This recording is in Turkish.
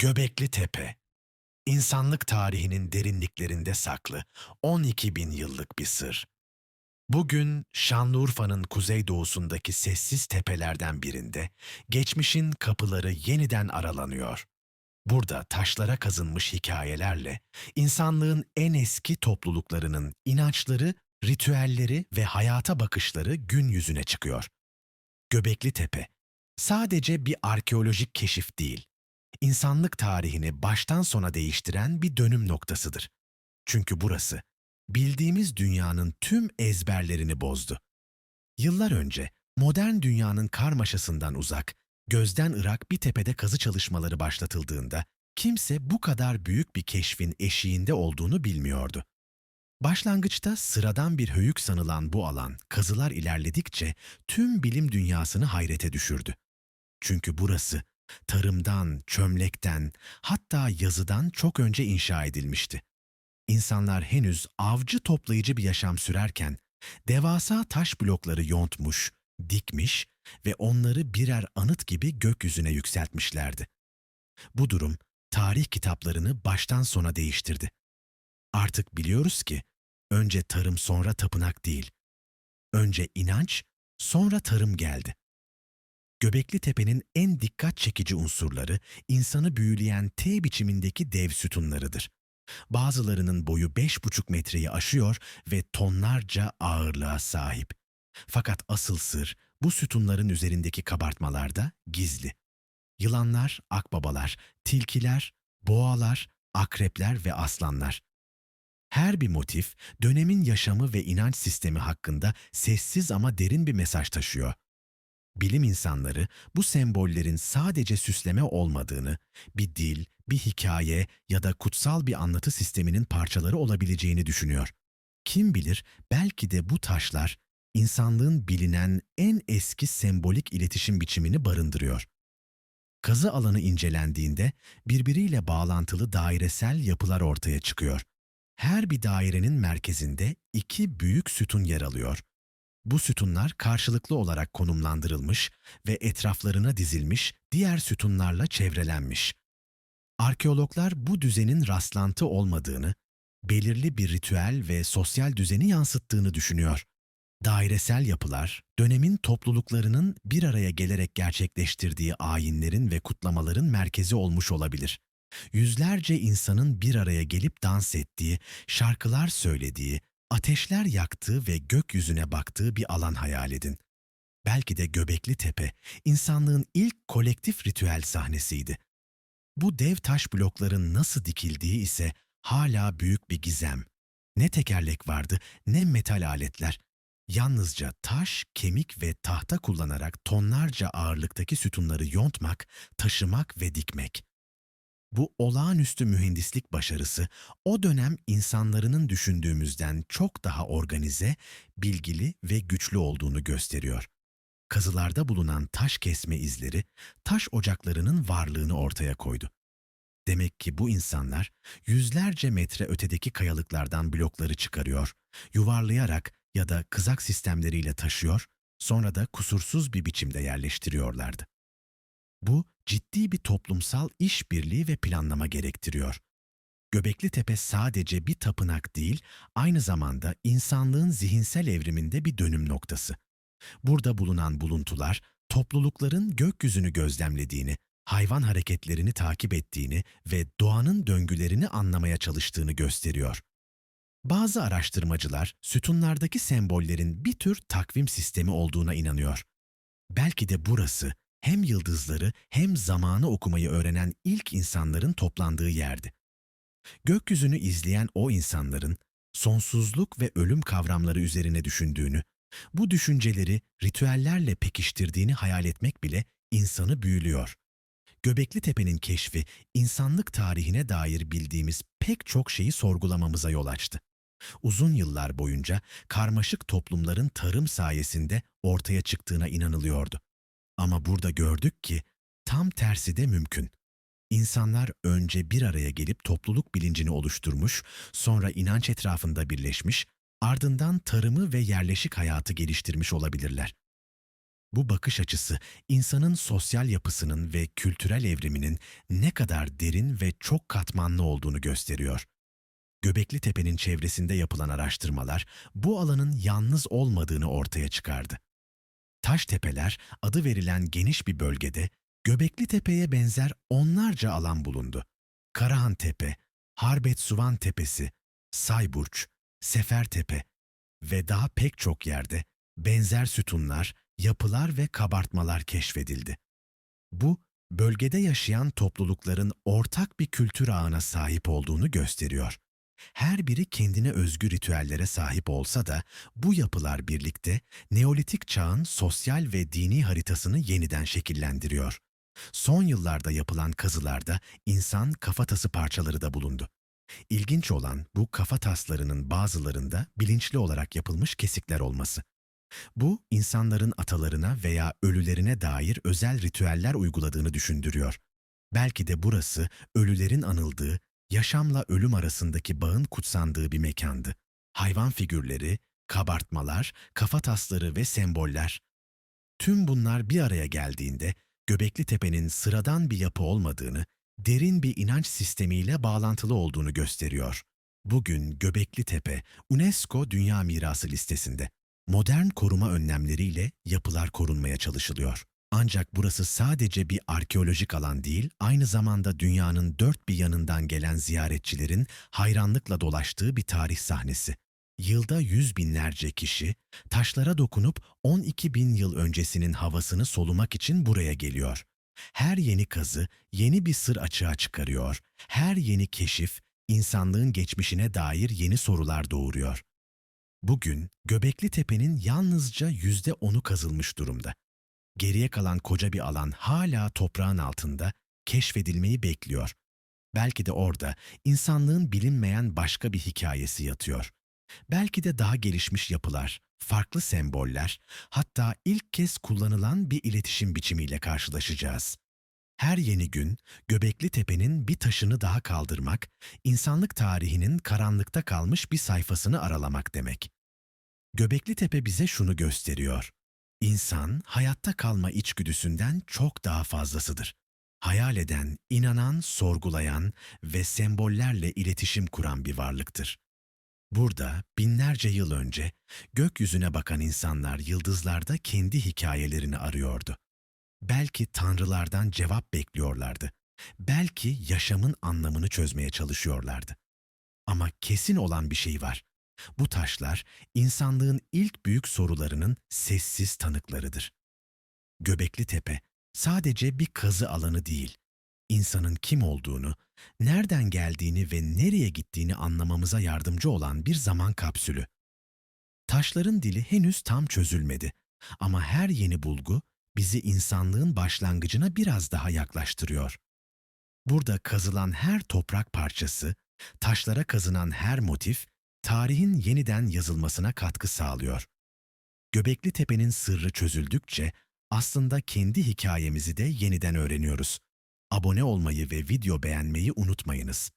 Göbekli Tepe İnsanlık tarihinin derinliklerinde saklı 12 bin yıllık bir sır. Bugün Şanlıurfa'nın kuzeydoğusundaki sessiz tepelerden birinde geçmişin kapıları yeniden aralanıyor. Burada taşlara kazınmış hikayelerle insanlığın en eski topluluklarının inançları, ritüelleri ve hayata bakışları gün yüzüne çıkıyor. Göbekli Tepe sadece bir arkeolojik keşif değil, insanlık tarihini baştan sona değiştiren bir dönüm noktasıdır. Çünkü burası bildiğimiz dünyanın tüm ezberlerini bozdu. Yıllar önce modern dünyanın karmaşasından uzak, gözden ırak bir tepede kazı çalışmaları başlatıldığında kimse bu kadar büyük bir keşfin eşiğinde olduğunu bilmiyordu. Başlangıçta sıradan bir höyük sanılan bu alan kazılar ilerledikçe tüm bilim dünyasını hayrete düşürdü. Çünkü burası tarımdan, çömlekten, hatta yazıdan çok önce inşa edilmişti. İnsanlar henüz avcı toplayıcı bir yaşam sürerken devasa taş blokları yontmuş, dikmiş ve onları birer anıt gibi gökyüzüne yükseltmişlerdi. Bu durum tarih kitaplarını baştan sona değiştirdi. Artık biliyoruz ki önce tarım sonra tapınak değil. Önce inanç, sonra tarım geldi. Göbekli Tepe'nin en dikkat çekici unsurları insanı büyüleyen T biçimindeki dev sütunlarıdır. Bazılarının boyu 5,5 metreyi aşıyor ve tonlarca ağırlığa sahip. Fakat asıl sır bu sütunların üzerindeki kabartmalarda gizli. Yılanlar, akbabalar, tilkiler, boğalar, akrepler ve aslanlar. Her bir motif dönemin yaşamı ve inanç sistemi hakkında sessiz ama derin bir mesaj taşıyor. Bilim insanları bu sembollerin sadece süsleme olmadığını, bir dil, bir hikaye ya da kutsal bir anlatı sisteminin parçaları olabileceğini düşünüyor. Kim bilir belki de bu taşlar insanlığın bilinen en eski sembolik iletişim biçimini barındırıyor. Kazı alanı incelendiğinde birbiriyle bağlantılı dairesel yapılar ortaya çıkıyor. Her bir dairenin merkezinde iki büyük sütun yer alıyor. Bu sütunlar karşılıklı olarak konumlandırılmış ve etraflarına dizilmiş diğer sütunlarla çevrelenmiş. Arkeologlar bu düzenin rastlantı olmadığını, belirli bir ritüel ve sosyal düzeni yansıttığını düşünüyor. Dairesel yapılar, dönemin topluluklarının bir araya gelerek gerçekleştirdiği ayinlerin ve kutlamaların merkezi olmuş olabilir. Yüzlerce insanın bir araya gelip dans ettiği, şarkılar söylediği, ateşler yaktığı ve gökyüzüne baktığı bir alan hayal edin. Belki de Göbekli Tepe, insanlığın ilk kolektif ritüel sahnesiydi. Bu dev taş blokların nasıl dikildiği ise hala büyük bir gizem. Ne tekerlek vardı ne metal aletler. Yalnızca taş, kemik ve tahta kullanarak tonlarca ağırlıktaki sütunları yontmak, taşımak ve dikmek. Bu olağanüstü mühendislik başarısı o dönem insanlarının düşündüğümüzden çok daha organize, bilgili ve güçlü olduğunu gösteriyor. Kazılarda bulunan taş kesme izleri taş ocaklarının varlığını ortaya koydu. Demek ki bu insanlar yüzlerce metre ötedeki kayalıklardan blokları çıkarıyor, yuvarlayarak ya da kızak sistemleriyle taşıyor, sonra da kusursuz bir biçimde yerleştiriyorlardı. Bu ciddi bir toplumsal işbirliği ve planlama gerektiriyor. Göbekli Tepe sadece bir tapınak değil, aynı zamanda insanlığın zihinsel evriminde bir dönüm noktası. Burada bulunan buluntular, toplulukların gökyüzünü gözlemlediğini, hayvan hareketlerini takip ettiğini ve doğanın döngülerini anlamaya çalıştığını gösteriyor. Bazı araştırmacılar sütunlardaki sembollerin bir tür takvim sistemi olduğuna inanıyor. Belki de burası hem yıldızları hem zamanı okumayı öğrenen ilk insanların toplandığı yerdi. Gökyüzünü izleyen o insanların sonsuzluk ve ölüm kavramları üzerine düşündüğünü, bu düşünceleri ritüellerle pekiştirdiğini hayal etmek bile insanı büyülüyor. Göbekli Tepe'nin keşfi insanlık tarihine dair bildiğimiz pek çok şeyi sorgulamamıza yol açtı. Uzun yıllar boyunca karmaşık toplumların tarım sayesinde ortaya çıktığına inanılıyordu. Ama burada gördük ki tam tersi de mümkün. İnsanlar önce bir araya gelip topluluk bilincini oluşturmuş, sonra inanç etrafında birleşmiş, ardından tarımı ve yerleşik hayatı geliştirmiş olabilirler. Bu bakış açısı insanın sosyal yapısının ve kültürel evriminin ne kadar derin ve çok katmanlı olduğunu gösteriyor. Göbekli Tepe'nin çevresinde yapılan araştırmalar bu alanın yalnız olmadığını ortaya çıkardı. Taş tepeler adı verilen geniş bir bölgede Göbekli Tepe'ye benzer onlarca alan bulundu. Karahan Tepe, Harbet Suvan Tepesi, Sayburç, Sefertepe ve daha pek çok yerde benzer sütunlar, yapılar ve kabartmalar keşfedildi. Bu, bölgede yaşayan toplulukların ortak bir kültür ağına sahip olduğunu gösteriyor. Her biri kendine özgü ritüellere sahip olsa da bu yapılar birlikte Neolitik çağın sosyal ve dini haritasını yeniden şekillendiriyor. Son yıllarda yapılan kazılarda insan kafatası parçaları da bulundu. İlginç olan bu kafa taslarının bazılarında bilinçli olarak yapılmış kesikler olması. Bu, insanların atalarına veya ölülerine dair özel ritüeller uyguladığını düşündürüyor. Belki de burası ölülerin anıldığı, yaşamla ölüm arasındaki bağın kutsandığı bir mekandı. Hayvan figürleri, kabartmalar, kafa tasları ve semboller. Tüm bunlar bir araya geldiğinde Göbekli Tepe'nin sıradan bir yapı olmadığını, derin bir inanç sistemiyle bağlantılı olduğunu gösteriyor. Bugün Göbekli Tepe, UNESCO Dünya Mirası listesinde. Modern koruma önlemleriyle yapılar korunmaya çalışılıyor. Ancak burası sadece bir arkeolojik alan değil, aynı zamanda dünyanın dört bir yanından gelen ziyaretçilerin hayranlıkla dolaştığı bir tarih sahnesi. Yılda yüz binlerce kişi taşlara dokunup 12 bin yıl öncesinin havasını solumak için buraya geliyor. Her yeni kazı yeni bir sır açığa çıkarıyor. Her yeni keşif insanlığın geçmişine dair yeni sorular doğuruyor. Bugün Göbekli Tepe'nin yalnızca yüzde onu kazılmış durumda. Geriye kalan koca bir alan hala toprağın altında keşfedilmeyi bekliyor. Belki de orada insanlığın bilinmeyen başka bir hikayesi yatıyor. Belki de daha gelişmiş yapılar, farklı semboller, hatta ilk kez kullanılan bir iletişim biçimiyle karşılaşacağız. Her yeni gün Göbekli Tepe'nin bir taşını daha kaldırmak, insanlık tarihinin karanlıkta kalmış bir sayfasını aralamak demek. Göbekli Tepe bize şunu gösteriyor. İnsan hayatta kalma içgüdüsünden çok daha fazlasıdır. Hayal eden, inanan, sorgulayan ve sembollerle iletişim kuran bir varlıktır. Burada binlerce yıl önce gökyüzüne bakan insanlar yıldızlarda kendi hikayelerini arıyordu. Belki tanrılardan cevap bekliyorlardı. Belki yaşamın anlamını çözmeye çalışıyorlardı. Ama kesin olan bir şey var. Bu taşlar insanlığın ilk büyük sorularının sessiz tanıklarıdır. Göbekli Tepe sadece bir kazı alanı değil, insanın kim olduğunu, nereden geldiğini ve nereye gittiğini anlamamıza yardımcı olan bir zaman kapsülü. Taşların dili henüz tam çözülmedi ama her yeni bulgu bizi insanlığın başlangıcına biraz daha yaklaştırıyor. Burada kazılan her toprak parçası, taşlara kazınan her motif, tarihin yeniden yazılmasına katkı sağlıyor. Göbekli Tepe'nin sırrı çözüldükçe aslında kendi hikayemizi de yeniden öğreniyoruz. Abone olmayı ve video beğenmeyi unutmayınız.